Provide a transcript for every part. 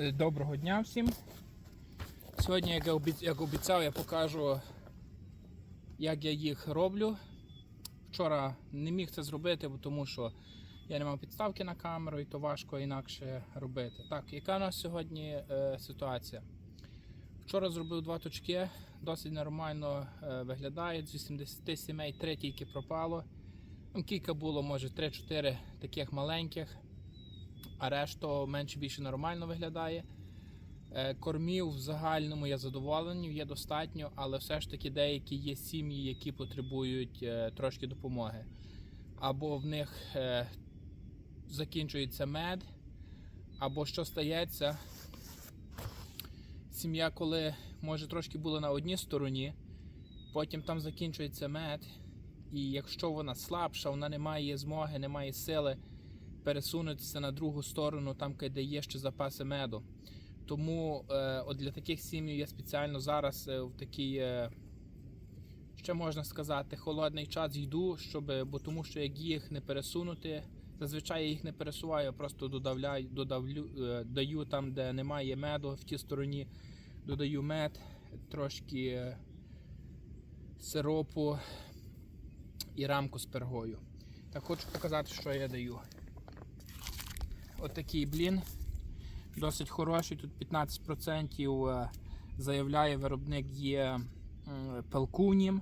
Е, Доброго дня всім. Сьогодні, як обіцяв, я покажу, як я їх роблю. Вчора не міг це зробити, тому що я не мав підставки на камеру і то важко інакше робити. Так, яка у нас сьогодні е, ситуація? Вчора зробив два точки, досить нормально е, виглядають. З 80 сімей 3 тільки пропало. Кілька було, може 3-4 таких маленьких а решта менше більше нормально виглядає. Е, Кормів в загальному я задоволений, є достатньо, але все ж таки деякі є сім'ї, які потребують е, трошки допомоги. Або в них е, закінчується мед, або що стається. Сім'я, коли може трошки була на одній стороні, потім там закінчується мед, і якщо вона слабша, вона не має змоги, не має сили пересунутися на другу сторону, там де є ще запаси меду. Тому е, от для таких сім'їв я спеціально зараз е, в такий, е, ще можна сказати, холодний час йду, щоб, бо тому що як їх не пересунути, зазвичай я їх не пересуваю, просто додавляю, додавлю, е, даю там, де немає меду в тій стороні, додаю мед, трошки е, сиропу і рамку з пергою. Так хочу показати, що я даю. Отакий блін. Досить хороший. Тут 15% е, заявляє виробник є пелкунім.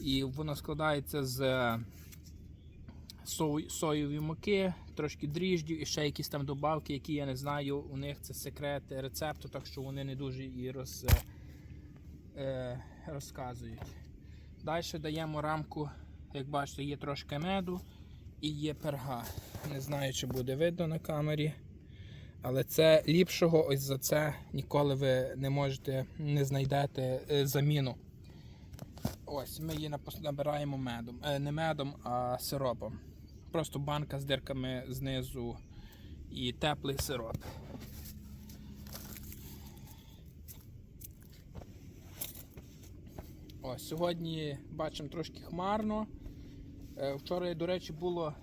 І воно складається з е, соєвої муки, трошки дріждів і ще якісь там добавки, які я не знаю. У них це секрет рецепту, так що вони не дуже і роз, е, розказують. Далі даємо рамку, як бачите, є трошки меду і є перга. Не знаю, чи буде видно на камері. Але це ліпшого, ось за це ніколи ви не можете, не знайдете е, заміну. Ось, ми її набираємо медом. Е, не медом, а сиропом. Просто банка з дирками знизу і теплий сироп. Ось, сьогодні бачимо трошки хмарно. Е, Вчора, до речі, було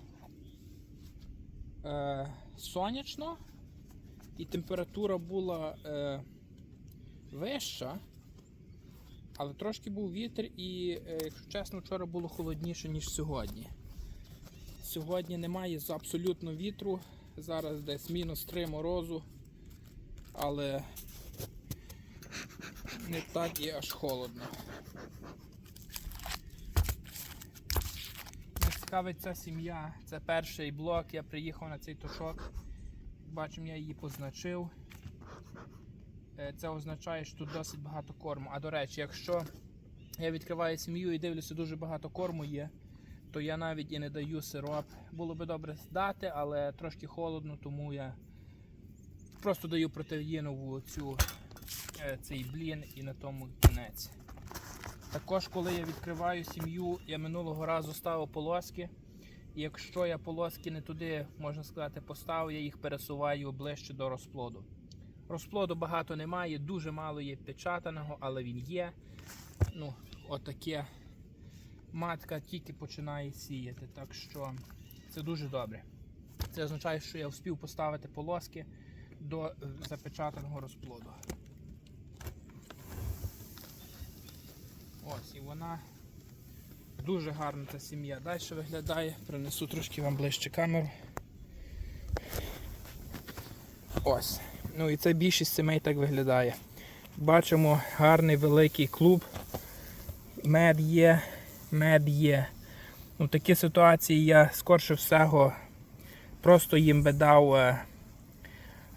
е, сонячно і температура була е, вища, але трошки був вітер і, якщо чесно, вчора було холодніше, ніж сьогодні. Сьогодні немає абсолютно вітру, зараз десь мінус 3 морозу, але не так і аж холодно. Мене цікавить ця сім'я. Це перший блок. Я приїхав на цей тушок. Бачимо, я її позначив. Е, Це означає, що тут досить багато корму. А до речі, якщо я відкриваю сім'ю і дивлюся, дуже багато корму є, то я навіть і не даю сироп. Було би добре дати, але трошки холодно, тому я просто даю протеїнову цю, е, цей блін і на тому кінець. Також, коли я відкриваю сім'ю, я минулого разу ставив полоски. І якщо я полоски не туди, можна сказати, поставив, я їх пересуваю ближче до розплоду. Розплоду багато немає, дуже мало є печатаного, але він є. Ну, отаке. Матка тільки починає сіяти, так що це дуже добре. Це означає, що я встиг поставити полоски до е, запечатаного розплоду. Ось, і вона дуже гарна ця сім'я. Далі виглядає, принесу трошки вам ближче камеру. Ось. Ну і це більшість сімей так виглядає. Бачимо гарний великий клуб. Мед є, мед є. Ну, в такій ситуації я скорше всього просто їм би дав е,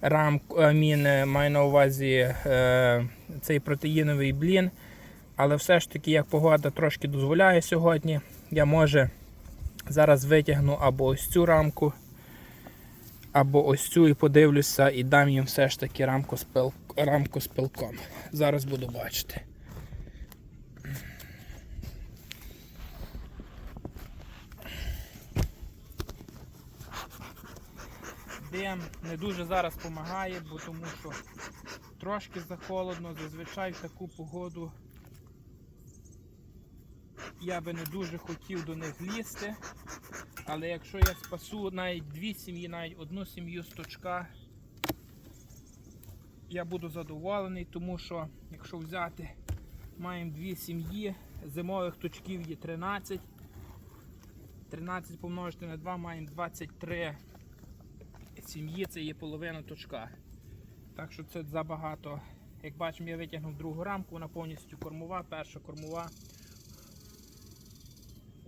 рамку, а, мін, е, маю на увазі е, цей протеїновий блін. Але все ж таки, як погода трошки дозволяє сьогодні, я може зараз витягну або ось цю рамку, або ось цю і подивлюся і дам їм все ж таки рамку з, пил... рамку з пилком. Зараз буду бачити. Дим не дуже зараз допомагає, бо тому що трошки захолодно, зазвичай в таку погоду я би не дуже хотів до них лізти. Але якщо я спасу навіть дві сім'ї, навіть одну сім'ю з точка, я буду задоволений, тому що якщо взяти, маємо дві сім'ї, зимових точків є 13. 13 помножити на 2 маємо 23 сім'ї, це є половина точка. Так що це забагато. Як бачимо, я витягнув другу рамку, вона повністю кормова, перша кормова.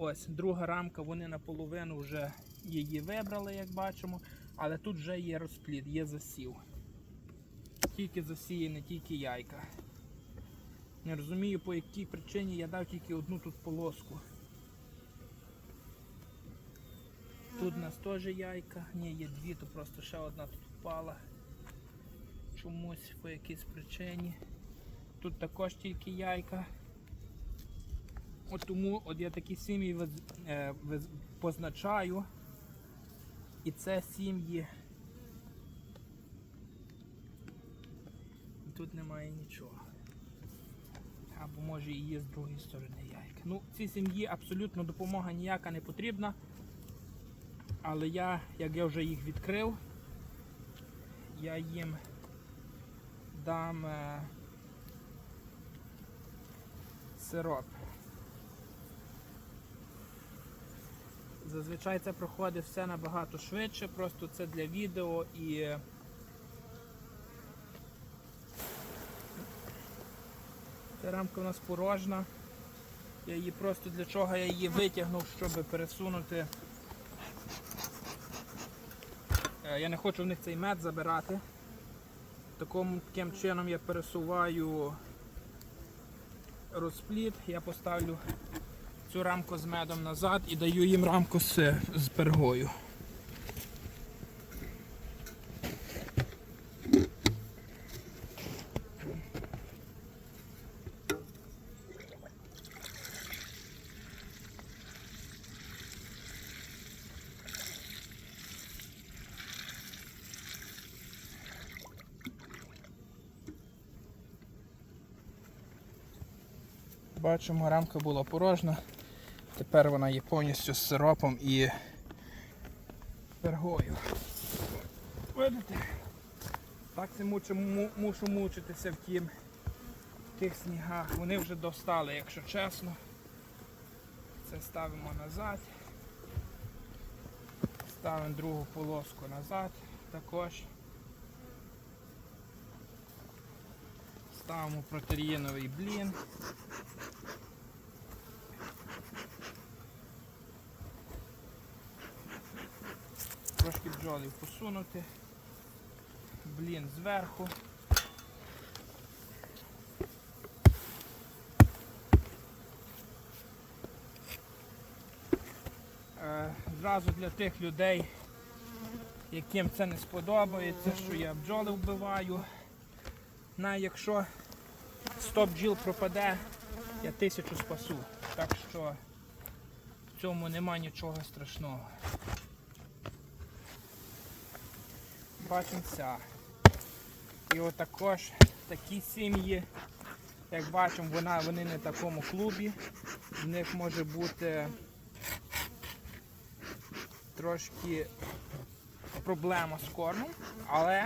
Ось, друга рамка, вони наполовину вже її вибрали, як бачимо, але тут вже є розплід, є засів. Тільки засіє, не тільки яйка. Не розумію, по якій причині я дав тільки одну тут полоску. Тут у нас теж яйка. Ні, є дві, то просто ще одна тут впала. Чомусь по якійсь причині. Тут також тільки яйка. От тому от я такі сім'ї е, позначаю. І це сім'ї. Тут немає нічого. Або може і є з другої сторони яйка. Ну, цій сім'ї абсолютно допомога ніяка не потрібна. Але я, як я вже їх відкрив, я їм дам е, сироп. Зазвичай це проходить все набагато швидше, просто це для відео і ця рамка у нас порожна. Я її просто для чого я її витягнув, щоб пересунути. Е, Я не хочу в них цей мед забирати. Таким, таким чином я пересуваю розплід, я поставлю цю рамку з медом назад і даю їм рамку з, з пергою. Бачимо, рамка була порожна. Тепер вона є повністю з сиропом і пергою. Видите? Так це мучу, мушу мучитися в тім, в тих снігах. Вони вже достали, якщо чесно. Це ставимо назад. Ставимо другу полоску назад також. Ставимо протеїновий блін. Трошки бджолів посунути. Блін зверху. Е, Зразу для тих людей, яким це не сподобається, що я бджоли вбиваю. Навіть якщо 100 бджіл пропаде, я тисячу спасу. Так що в цьому нема нічого страшного. Ця. І от також такі сім'ї, як бачимо, вони не в такому клубі. В них може бути трошки проблема з кормом, але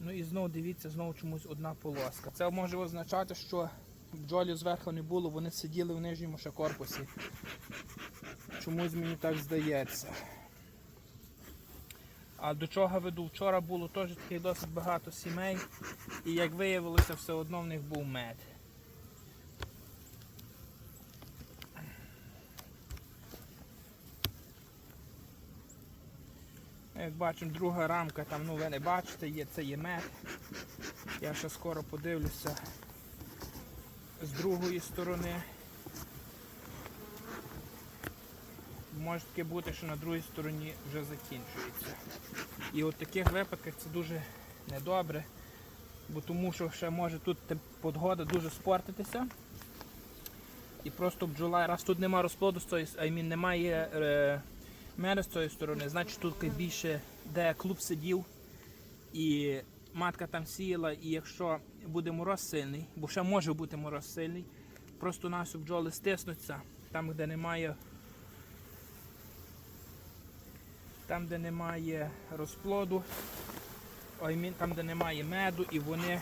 ну і знову дивіться, знову чомусь одна полоска. Це може означати, що бджолів зверху не було, вони сиділи в нижньому ще корпусі. Чомусь мені так здається. А до чого веду? Вчора було теж таких досить багато сімей, і як виявилося, все одно в них був мед. Як бачимо, друга рамка, там, ну ви не бачите, є, це є мед. Я ще скоро подивлюся з другої сторони. Може таке бути, що на другій стороні вже закінчується. І от в таких випадках це дуже недобре, бо тому що ще може тут погода дуже спортитися. І просто бджола, раз тут нема розплоду з цієї, I mean, немає е, меду з цієї сторони, значить тут більше де клуб сидів і матка там сіяла, і якщо буде мороз сильний, бо ще може бути мороз сильний, просто наші бджоли стиснуться там, де немає там, де немає розплоду, там, де немає меду, і вони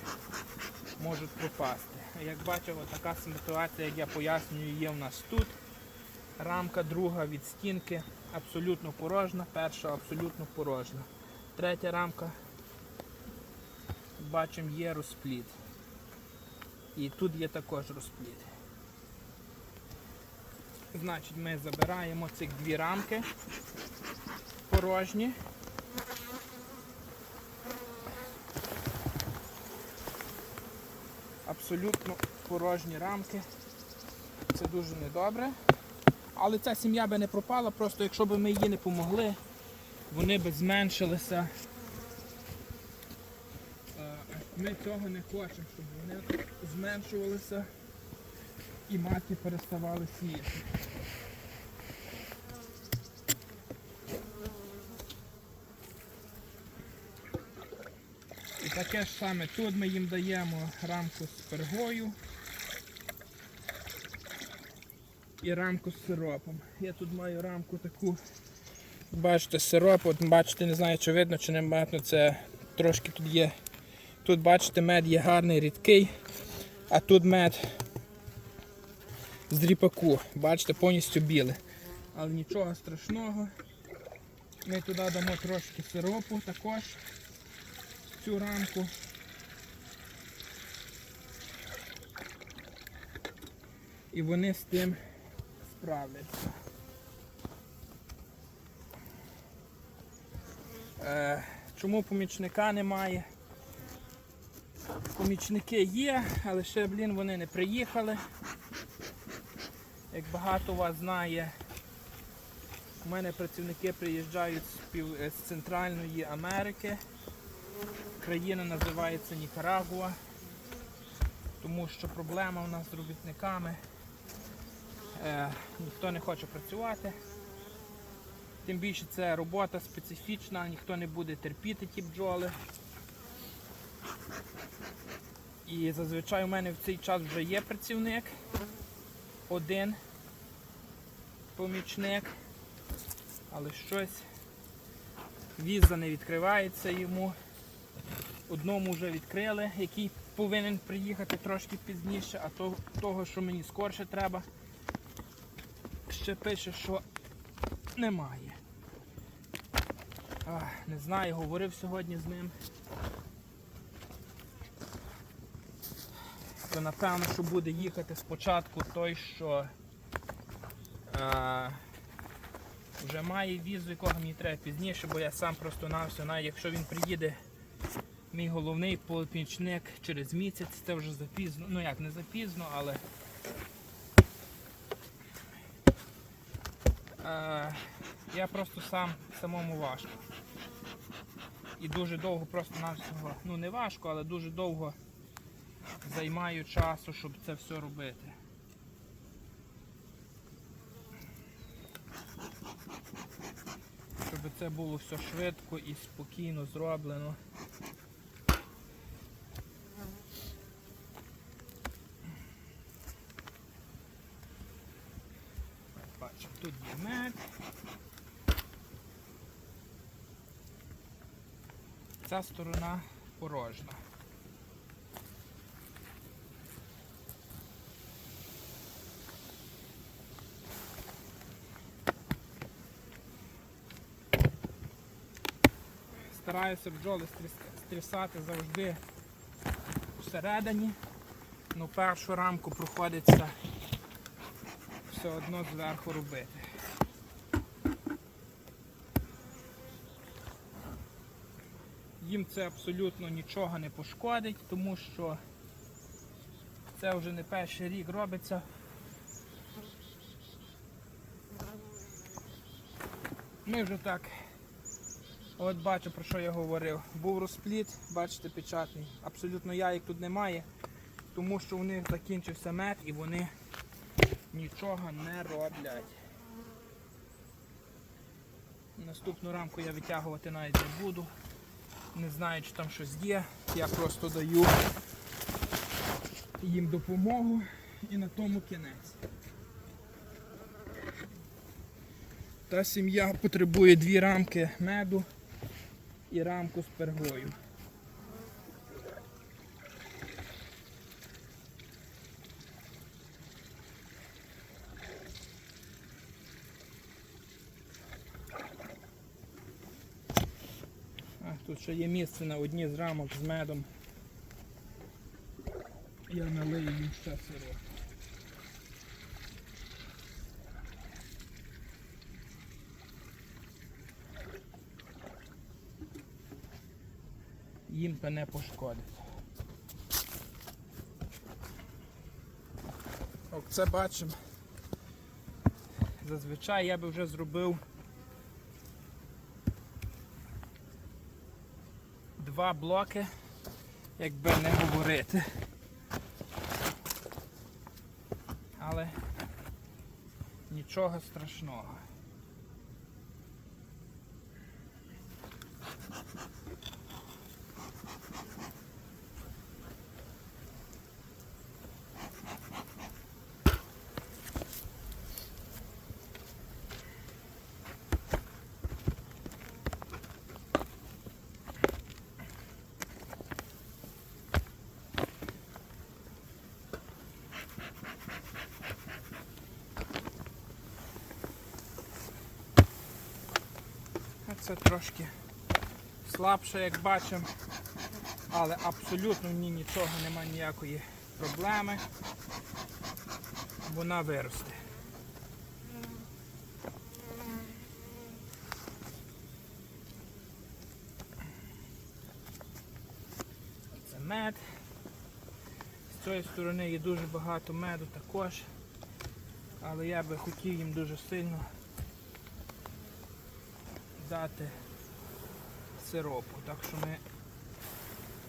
можуть пропасти. Як бачив, така ситуація, як я пояснюю, є в нас тут. Рамка друга від стінки абсолютно порожна, перша абсолютно порожна. Третя рамка, бачимо, є розпліт. І тут є також розпліт. Значить, ми забираємо ці дві рамки порожні. Абсолютно порожні рамки. Це дуже недобре. Але ця сім'я би не пропала, просто якщо б ми їй не помогли, вони б зменшилися. Е, Ми цього не хочемо, щоб вони зменшувалися і матки переставали сіяти. Таке ж саме тут ми їм даємо рамку з пергою і рамку з сиропом. Я тут маю рамку таку. Бачите, сироп, от бачите, не знаю, чи видно, чи не видно, це трошки тут є. Тут бачите, мед є гарний, рідкий, а тут мед з дріпаку. Бачите, повністю білий. Але нічого страшного. Ми туди дамо трошки сиропу також цю рамку. І вони з тим справляться. Е, чому помічника немає? Помічники є, але ще, блін, вони не приїхали. Як багато вас знає, у мене працівники приїжджають з, пів, з Центральної Америки. Країна називається Нікарагуа, тому що проблема у нас з робітниками. Е, ніхто не хоче працювати. Тим більше це робота специфічна, ніхто не буде терпіти ті бджоли. І зазвичай у мене в цей час вже є працівник, один помічник, але щось віза не відкривається йому. Одному вже відкрили, який повинен приїхати трошки пізніше, а то, того, що мені скорше треба, ще пише, що немає. Ах, не знаю, говорив сьогодні з ним. То напевно, що буде їхати спочатку той, що е, вже має візу, якого мені треба пізніше, бо я сам просто нався, навіть якщо він приїде, мій головний помічник через місяць, це вже запізно. Ну як не запізно, але е, я просто сам самому важко. І дуже довго просто ну не важко, але дуже довго займаю часу, щоб це все робити. Щоб це було все швидко і спокійно зроблено. Бачимо, тут є мед. Ця сторона порожна. Стараюся бджоли стрісати завжди всередині. Ну першу рамку проходиться все одно зверху робити. Їм це абсолютно нічого не пошкодить, тому що це вже не перший рік робиться. Ми вже так, от бачу про що я говорив. Був розпліт, бачите, печатний. Абсолютно яїк тут немає, тому що у них закінчився мед і вони нічого не роблять. Наступну рамку я витягувати навіть не буду. Не знаю, чи там щось є. Я просто даю їм допомогу і на тому кінець. Та сім'я потребує дві рамки меду і рамку з пергою. Тут ще є місце на одні з рамок з медом. Я налию їм ще сироп. Їм то не пошкодить. Ок, це бачимо. Зазвичай я би вже зробив два блоки, якби не говорити. Але нічого страшного. Це трошки слабше, як бачимо, але абсолютно в ній нічого немає ніякої проблеми. Вона виросте. Це мед. З цієї сторони є дуже багато меду також. Але я би хотів їм дуже сильно дати сиропу. Так що ми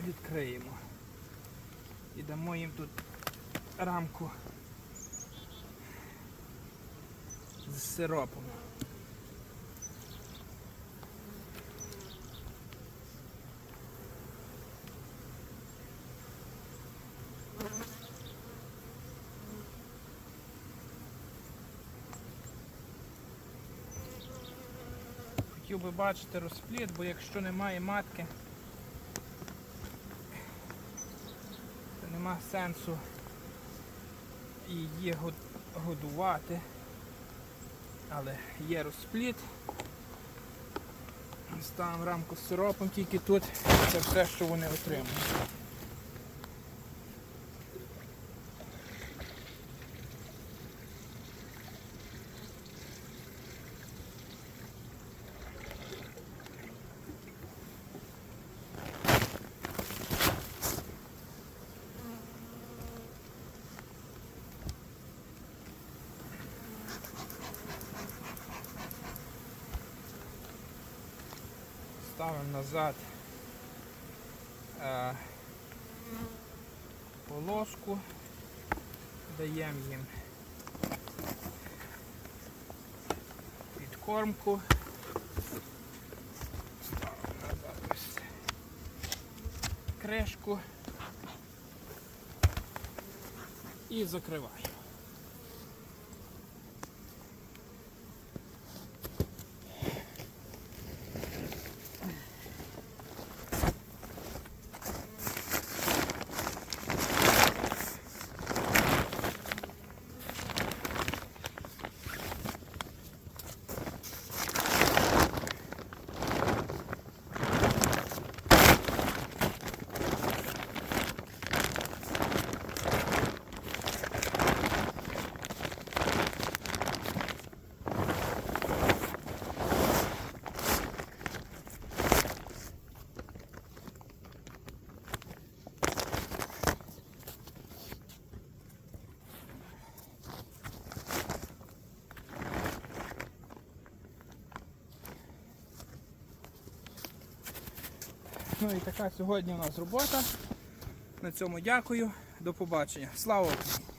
відкриємо і дамо їм тут рамку з сиропом. Хотів би бачити розплід, бо якщо немає матки, то нема сенсу її годувати. Але є розплід. Ставимо рамку з сиропом, тільки тут це все, що вони отримують. Ставимо назад е, полоску, даємо їм підкормку. Кришку і закриваємо. Ну і така сьогодні у нас робота. На цьому дякую. До побачення. Слава Україні!